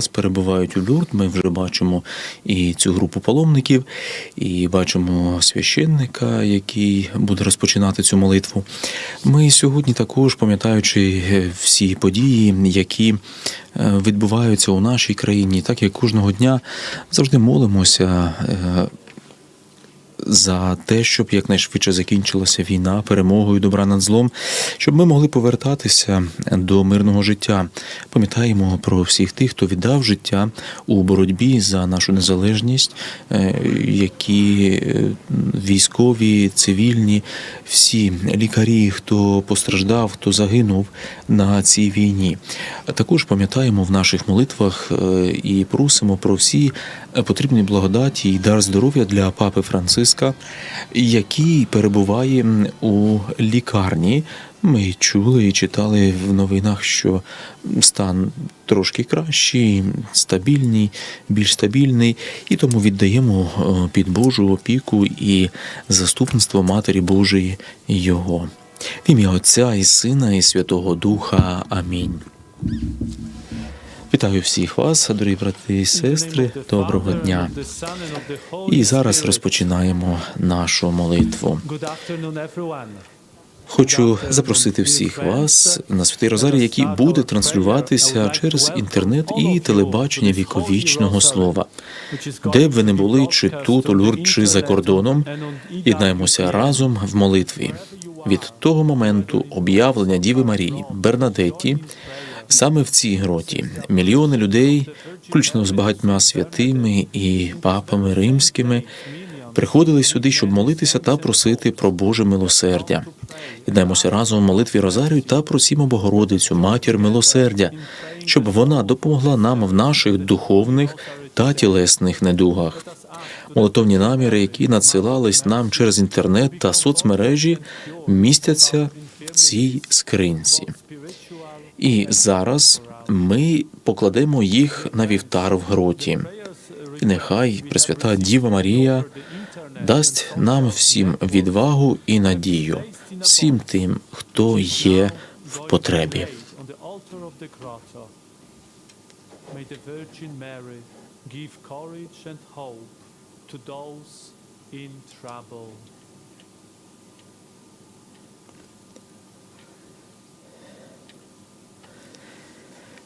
раз перебувають у Люрд. Ми вже бачимо і цю групу паломників, і бачимо священника, який буде розпочинати цю молитву. Ми сьогодні також, пам'ятаючи е, всі події, які е, відбуваються у нашій країні, так як кожного дня завжди молимося. За те, щоб якнайшвидше закінчилася війна перемогою добра над злом, щоб ми могли повертатися до мирного життя. Пам'ятаємо про всіх тих, хто віддав життя у боротьбі за нашу незалежність, е, які е, військові, цивільні, всі лікарі, хто постраждав, хто загинув на цій війні. Також пам'ятаємо в наших молитвах е, і просимо про всі потрібні благодаті і дар здоров'я для папи Франциска, який перебуває у лікарні. Ми чули і читали в новинах, що стан трошки кращий, стабільний, більш стабільний, і тому віддаємо е, під Божу опіку і заступництво Матері Божої Його. В ім'я Отця і Сина, і Святого Духа. Амінь. Вітаю всіх вас, дорогі брати і сестри. Доброго дня. І зараз розпочинаємо нашу молитву. Хочу запросити всіх вас на святий Розарій, який буде транслюватися через інтернет і телебачення віковічного слова. Де б ви не були, чи тут, у Люрд, чи за кордоном, єднаємося разом в молитві. Від того моменту об'явлення Діви Марії Бернадетті саме в цій гроті мільйони людей, включно з багатьма святими і папами римськими, приходили сюди, щоб молитися та просити про Боже милосердя. Єднаємося разом в молитві Розарію та просімо Богородицю, матір милосердя, щоб вона допомогла нам в наших духовних та тілесних недугах. Молитовні наміри, які надсилались нам через інтернет та соцмережі, містяться в цій скринці. І зараз ми покладемо їх на вівтар в гроті. І нехай Пресвята Діва Марія дасть нам всім відвагу і надію, всім тим, хто є в потребі. Give courage and hope to those in trouble.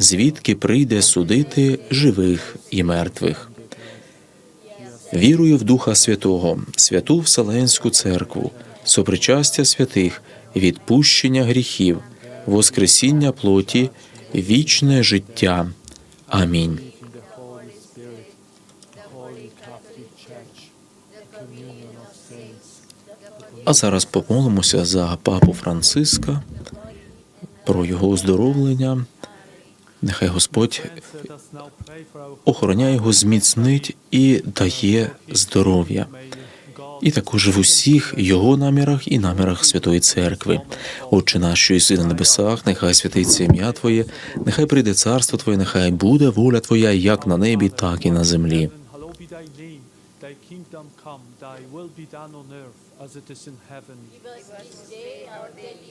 звідки прийде судити живих і мертвих. Вірую в Духа Святого, святу Вселенську церкву, сопричастя святих, відпущення гріхів, воскресіння плоті, вічне життя. Амінь. А зараз помолимося за папу Франциска, про його оздоровлення. Нехай Господь охороняє його, зміцнить і дає здоров'я. І також в усіх його намірах і намірах Святої Церкви. Отче наш, що єси на небесах, нехай святиться ім'я Твоє, нехай прийде царство Твоє, нехай буде воля Твоя, як на небі, так і на землі. Give us this day our daily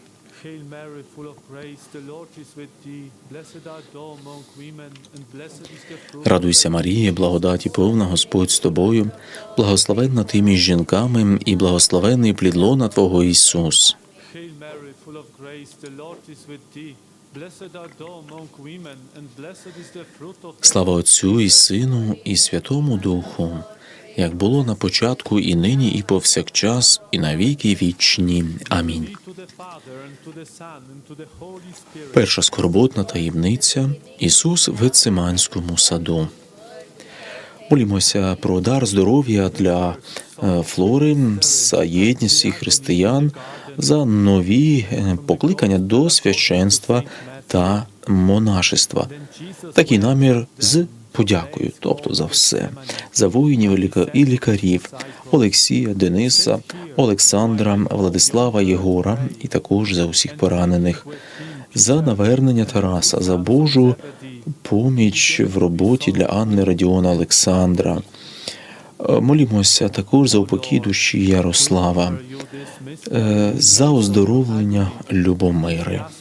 Hail Mary, full of grace, the Lord is with thee. Blessed art thou among women, and blessed is the fruit Радуйся, Марія, благодаті повна, Господь з тобою, благословенна ти між жінками, і благословенний плід лона Твого Ісус. Hail Mary, full of grace, the Lord is with thee. Слава Отцю і Сину, і Святому Духу, як було на початку, і нині, і повсякчас, і навіки вічні. Амінь. Перша скорботна таємниця Ісус в Гециманському саду. Молімося про дар здоров'я для е, Флори, за єдність всіх християн, за нові е, покликання до священства та монашества. Такий намір з подякою, тобто за все, за воїнів і лікарів Олексія, Дениса, Олександра, Владислава, Єгора і також за усіх поранених, за навернення Тараса, за Божу поміч в роботі для Анни Радіона Олександра. Е, Молімося також за упокій душі Ярослава, е, за оздоровлення Любомири.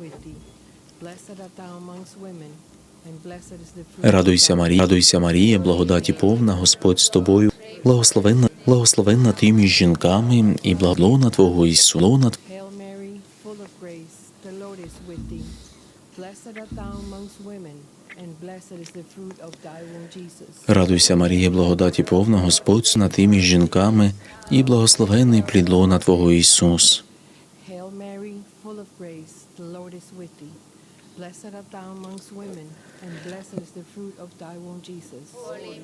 with thee. Blessed art thou amongst women, is the fruit Радуйся, Марія, радуйся, Марія, благодаті повна Господь з тобою, благословенна, благословенна ти між жінками, і благословена Твого Ісу. Лона Hail Mary, full of grace, the Lord is with thee. Blessed art thou amongst women, and blessed is the fruit of thy womb, Jesus. Радуйся, Марія, благодаті повна Господь на ти між жінками, і благословенний плід лона Твого Ісус. Hail Mary, full of grace, the Lord is with thee. Blessed art thou amongst women, and blessed is the fruit of thy womb, Jesus.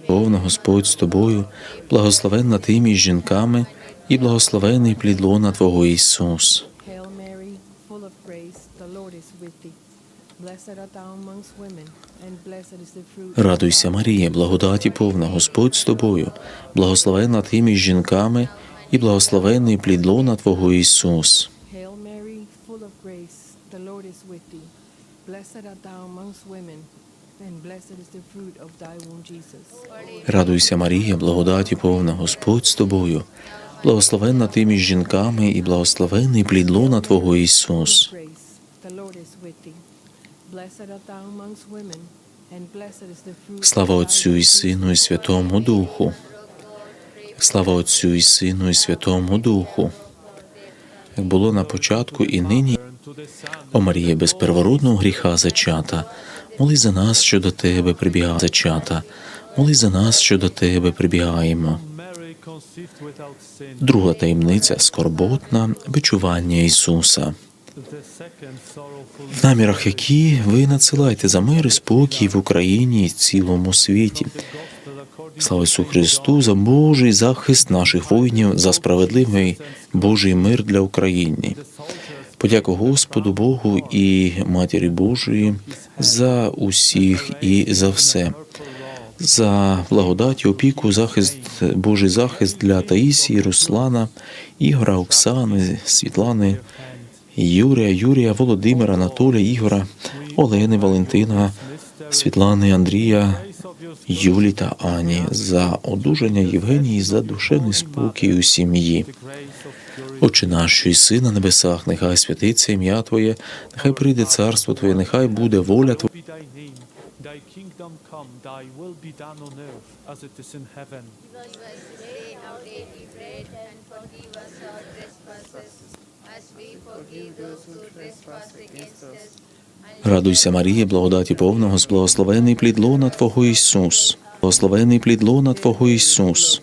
Повна Господь з тобою, благословенна ти між жінками, і благословенний плід лона Твого Ісус. Hail Mary, full of grace, the Lord is with thee. Blessed art thou amongst women, and blessed is the fruit of Радуйся, thy Марія, благодаті повна Господь з тобою, благословенна ти між жінками, і благословенний плід лона Твого Ісус. Hail Mary, full of grace, the Lord is with thee. Blessed art thou amongst women, and blessed is the fruit of thy womb, Jesus. Радуйся, Марія, благодаті повна Господь з тобою, благословенна ти між жінками, і благословенний плід лона Твого Ісус. Слава Отцю і Сину, і Святому Духу. Слава Отцю і Сину, і Святому Духу. Як було на початку і нині, О Марія, без первородного гріха зачата, молись за нас, що до Тебе прибігає зачата, молись за нас, що до Тебе прибігаємо. Друга таємниця скорботна бичування Ісуса. В намірах, які ви надсилаєте за мир і спокій в Україні і цілому світі. Слава Ісусу Христу за Божий захист наших воїнів, за справедливий Божий мир для України. Подяку Господу Богу і Матері Божої за усіх і за все. За благодать, опіку, захист, Божий захист для Таїсії, Руслана, Ігора, Оксани, Світлани, Юрія, Юрія, Володимира, Анатолія, Ігора, Олени, Валентина, Світлани, Андрія, Юлі та Ані, за одужання Євгенії, за душевний спокій у сім'ї. Отче наш, що єси на небесах, нехай святиться ім'я Твоє, нехай прийде царство Твоє, нехай буде воля Твоя. Радуйся, Марія, благодаті повного, благословений плід лона Твого Ісус. Благословений плід лона Твого Ісус.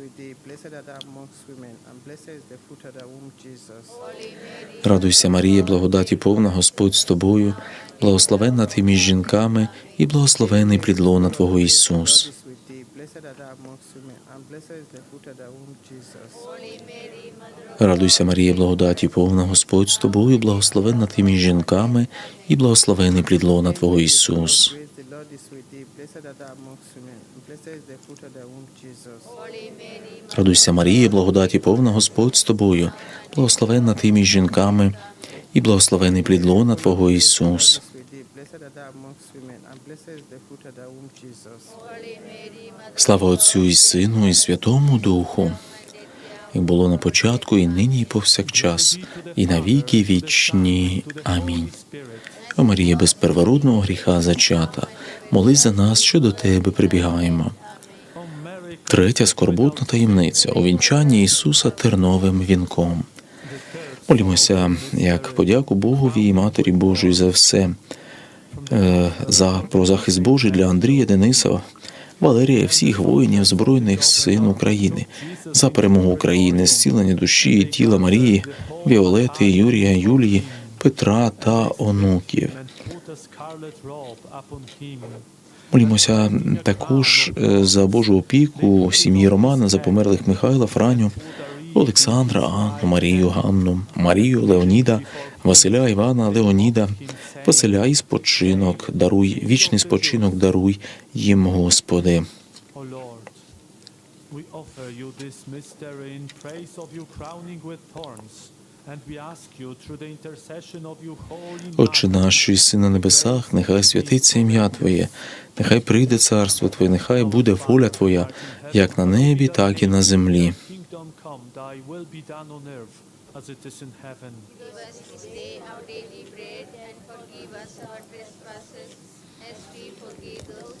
Thou amongst women, and blessed is the fruit of thy womb, Jesus. Радуйся, Марія, благодаті повна Господь з тобою, благословенна ти між жінками і благословений плід Твого Ісус. The. Радуйся, Марія, благодаті повна Господь з тобою, благословенна ти між жінками і благословений плід Твого Ісус. Радуйся, Марія, благодаті повна Господь з тобою, благословенна ти між жінками і благословений плід лона Твого Ісус. Слава Отцю і Сину, і Святому Духу, як було на початку, і нині, і повсякчас, і на віки вічні. Амінь. О Марія, без первородного гріха зачата, молись за нас, що до Тебе прибігаємо. Третя скорботна таємниця у вінчанні Ісуса терновим вінком. Молімося як подяку Богові і Матері Божої за все, е, за про захист Божий для Андрія Дениса, Валерія, всіх воїнів Збройних сил України, за перемогу України, зцілення душі тіла Марії, Віолети, Юрія, Юлії, Петра та онуків. Молімося також е, за Божу опіку сім'ї Романа, за померлих Михайла, Франю, Олександра, Анну, Марію, Ганну, Марію, Леоніда, Василя, Івана, Леоніда, Василя і спочинок даруй, вічний спочинок даруй їм, Господи. We offer you this mystery in praise of you crowning with thorns, and we ask you through the intercession of you holy Отче наш, що єси на небесах, нехай святиться ім'я Твоє, нехай прийде царство Твоє, нехай буде воля Твоя, як на небі, так і на землі. kingdom come, thy will be done on earth as it is in heaven. Give us our trespasses as we forgive those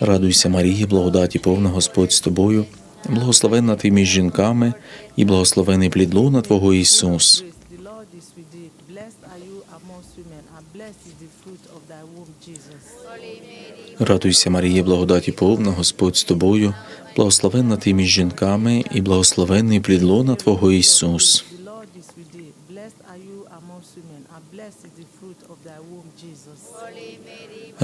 Радуйся, Марія, благодаті повна, Господь з тобою, благословенна ти між жінками, і благословений плід лона Твого Ісус. Радуйся, Марія, благодаті повна, Господь з тобою, благословенна ти між жінками, і благословенний плід лона Твого Ісус. The Lord is with thee. Blessed are you amongst women, and blessed is the fruit of thy womb, Jesus.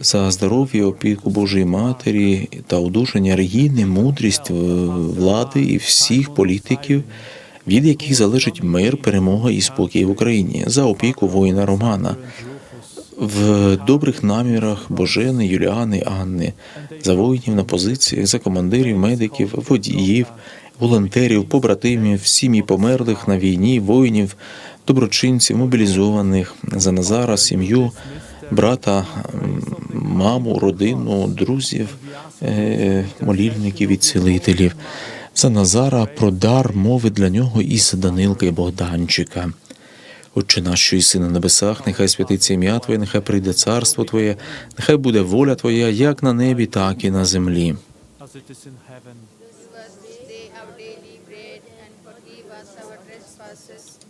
за здоров'я, опіку Божої Матері та одужання Регіни, мудрість влади і всіх політиків, від яких залежить мир, перемога і спокій в Україні, за опіку воїна Романа. В добрих намірах Божени, Юліани, Анни, за воїнів на позиціях, за командирів, медиків, водіїв, волонтерів, побратимів, сім'ї померлих на війні, воїнів, доброчинців, мобілізованих, за Назара, сім'ю, брата, маму, родину, друзів, е, молільників і цілителів. За Назара про дар мови для нього і за Данилка Богданчика. Отче наш, що єси на небесах, нехай святиться ім'я Твоє, нехай прийде царство Твоє, нехай буде воля Твоя, як на небі, так і на землі. Give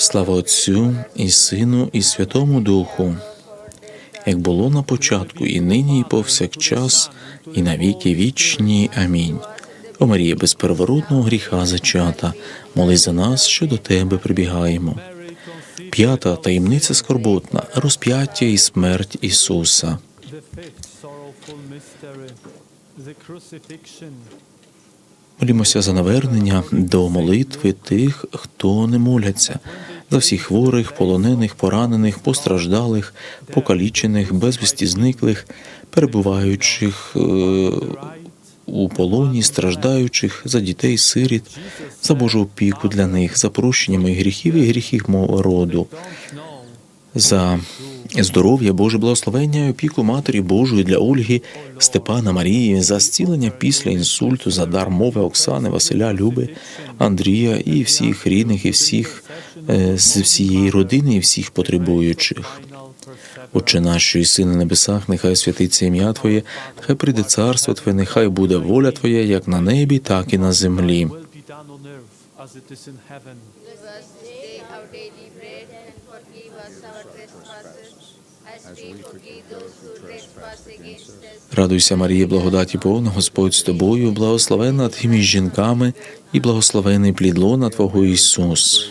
Слава Отцю і Сину, і Святому Духу, як було на початку, і нині, і повсякчас, і на віки вічні. Амінь. О Марія, без переворотного гріха зачата, молись за нас, що до тебе прибігаємо. П'ята таємниця скорботна розп'яття і смерть Ісуса. Молімося за навернення до молитви тих, хто не моляться, за всіх хворих, полонених, поранених, постраждалих, покалічених, безвісті зниклих, перебуваючих е, у полоні, страждаючих, за дітей, сиріт, за Божу опіку для них, за прощеннями гріхів і гріхів мого роду, за здоров'я, Боже благословення і опіку Матері Божої для Ольги, Степана Марії, за зцілення після інсульту, за дар мови Оксани, Василя, Люби, Андрія і всіх рідних, і всіх з всієї родини, і всіх потребуючих. Отче наш, що єси на небесах, нехай святиться ім'я Твоє, нехай прийде царство Твоє, нехай буде воля Твоя, як на небі, так і на землі. Радуйся, Марія, благодаті повна, Господь з тобою, благословенна ти між жінками, і благословений плід лона Твого Ісус.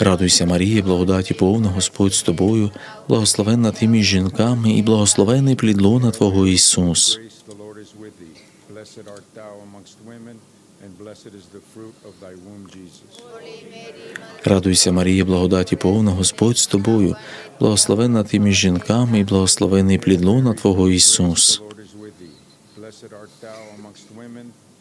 Радуйся, Марія, благодаті повна, Господь з тобою, благословенна ти між жінками, і благословений плід лона Твого Ісус. Радуйся, Марія, благодаті повна, Господь з тобою, благословенна ти між жінками, і благословений плід лона Твого Ісус.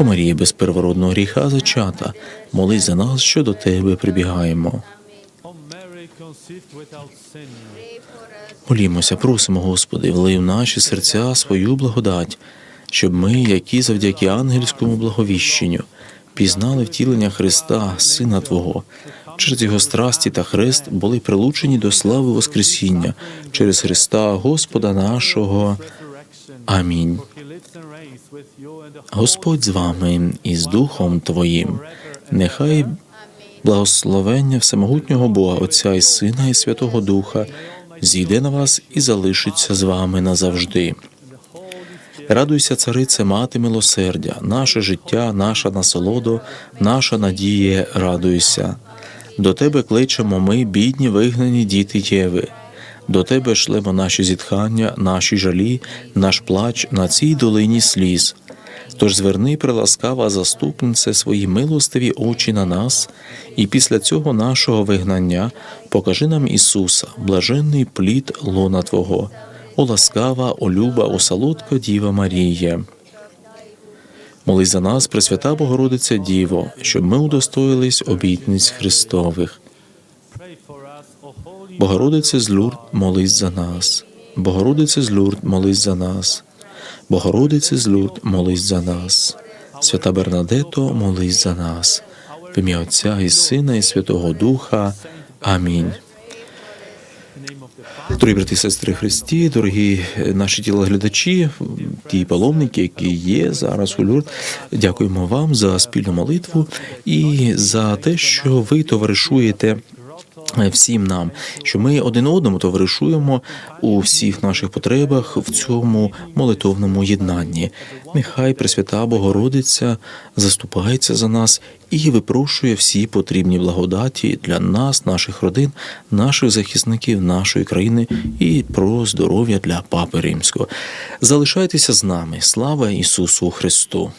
О Марія, без первородного гріха зачата, молись за нас, що до тебе прибігаємо. Молімося, просимо, Господи, влив наші серця свою благодать, щоб ми, які завдяки ангельському благовіщенню, пізнали втілення Христа, Сина Твого, через Його страсті та хрест були прилучені до слави Воскресіння через Христа Господа нашого. Амінь. For he lives and reigns with you and the Господь з вами і з Духом Твоїм. Нехай благословення всемогутнього Бога, Отця і Сина, і Святого Духа зійде на вас і залишиться з вами назавжди. Радуйся, царице, мати милосердя, наше життя, наша насолода, наша надія, радуйся. До тебе кличемо ми, бідні, вигнані діти Єви. До тебе шлемо наші зітхання, наші жалі, наш плач на цій долині сліз. Тож зверни, приласкава заступнице, свої милостиві очі на нас, і після цього нашого вигнання покажи нам Ісуса, блаженний плід лона Твого. о ласкава, о люба, о солодка Діва Марія. Молись за нас, Пресвята Богородиця Діво, щоб ми удостоїлись обітниць Христових. Богородице з Лурд, молись за нас. Богородице з Лурд, молись за нас. Богородице з Лурд, молись за нас. Свята Бернадето, молись за нас. В ім'я Отця і Сина, і Святого Духа. Амінь. Дорогі брати і сестри Христі, дорогі наші тілоглядачі, ті паломники, які є зараз у Люрд, дякуємо вам за спільну молитву і за те, що ви товаришуєте всім нам, що ми один одному товаришуємо у всіх наших потребах в цьому молитовному єднанні. Нехай Пресвята Богородиця заступається за нас і випрошує всі потрібні благодаті для нас, наших родин, наших захисників, нашої країни і про здоров'я для Папи Римського. Залишайтеся з нами. Слава Ісусу Христу!